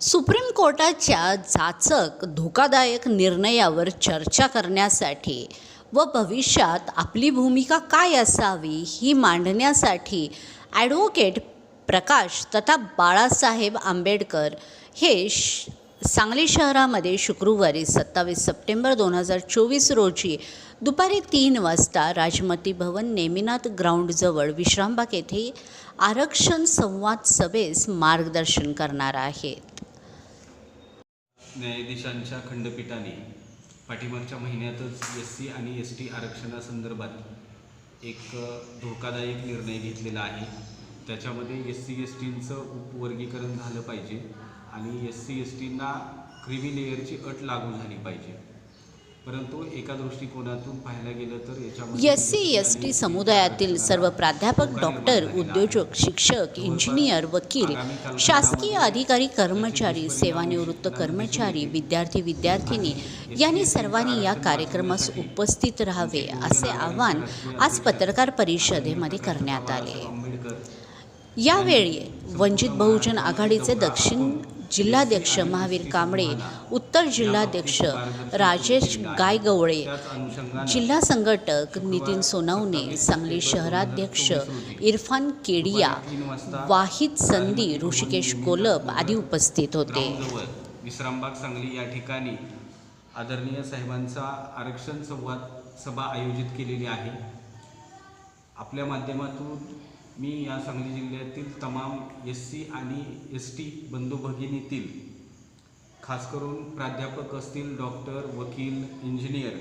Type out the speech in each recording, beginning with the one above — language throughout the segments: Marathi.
सुप्रीम कोर्टाच्या जाचक धोकादायक निर्णयावर चर्चा करण्यासाठी व भविष्यात आपली भूमिका काय असावी ही मांडण्यासाठी ॲडव्होकेट प्रकाश तथा बाळासाहेब आंबेडकर हे श सांगली शहरामध्ये शुक्रवारी सत्तावीस सप्टेंबर दोन हजार चोवीस रोजी दुपारी तीन वाजता राजमती भवन नेमिनाथ ग्राउंडजवळ विश्रामबाग येथे आरक्षण संवाद सभेस मार्गदर्शन करणार आहेत. न्यायाधीशांच्या खंडपीठाने पाठीमागच्या महिन्यातच एस सी आणि एस टी आरक्षणासंदर्भात एक धोकादायक निर्णय घेतलेला आहे. त्याच्यामध्ये एस सी एस टींचं उपवर्गीकरण झालं पाहिजे आणि एस सी एस टींना क्रिमी लेअरची अट लागू झाली पाहिजे. परंतु एका दृष्टिकोनातून पाहायला गेलं तर याच्यामध्ये एस सी एस टी समुदायातील सर्व प्राध्यापक डॉक्टर उद्योजक शिक्षक इंजिनियर वकील शासकीय अधिकारी कर्मचारी सेवानिवृत्त कर्मचारी विद्यार्थी विद्यार्थिनी यांनी सर्वांनी या कार्यक्रमास उपस्थित राहावे असे आवाहन आज पत्रकार परिषदेमध्ये करण्यात आले. यावेळी वंचित बहुजन आघाडीचे दक्षिण जिल्हाध्यक्ष महावीर कांबळे उत्तर जिल्हाध्यक्ष राजेश गायगवळे जिल्हा संघटक नितीन सोनवणे सांगली शहराध्यक्ष इरफान केडिया वाहिद संधी ऋषिकेश कोलप आदी उपस्थित होते. विश्रामबाग सांगली या ठिकाणी आदरणीय साहेबांचा आरक्षण संवाद सभा आयोजित केलेली आहे. आपल्या माध्यमातून मी या सांगली जिल्ह्यातील तमाम एस सी आणि एस टी बंधू भगिनीतील खास करून प्राध्यापक असतील डॉक्टर वकील इंजिनियर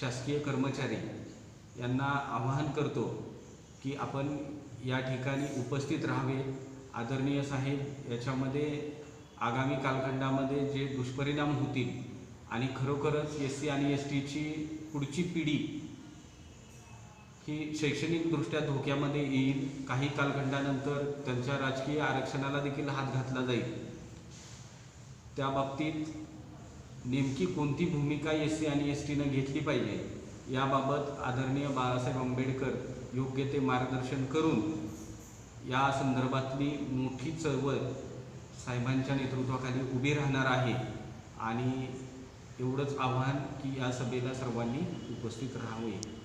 शासकीय कर्मचारी यांना आवाहन करतो की आपण या ठिकाणी उपस्थित राहावे. आदरणीय साहेब याच्यामध्ये आगामी कालखंडामध्ये जे दुष्परिणाम होतील आणि खरोखरच एस सी आणि एस टीची पुढची पिढी ही शैक्षणिकदृष्ट्या धोक्यामध्ये येईल काही कालखंडानंतर त्यांच्या राजकीय आरक्षणाला देखील हात घातला जाईल. त्या बाबतीत नेमकी कोणती भूमिका एस सी आणि एस टीनं घेतली पाहिजे याबाबत आदरणीय बाळासाहेब आंबेडकर योग्य ते मार्गदर्शन करून या संदर्भातली मोठी चळवळ साहेबांच्या नेतृत्वाखाली उभी राहणार आहे आणि एवढंच आव्हान की या सभेला सर्वांनी उपस्थित राहावे.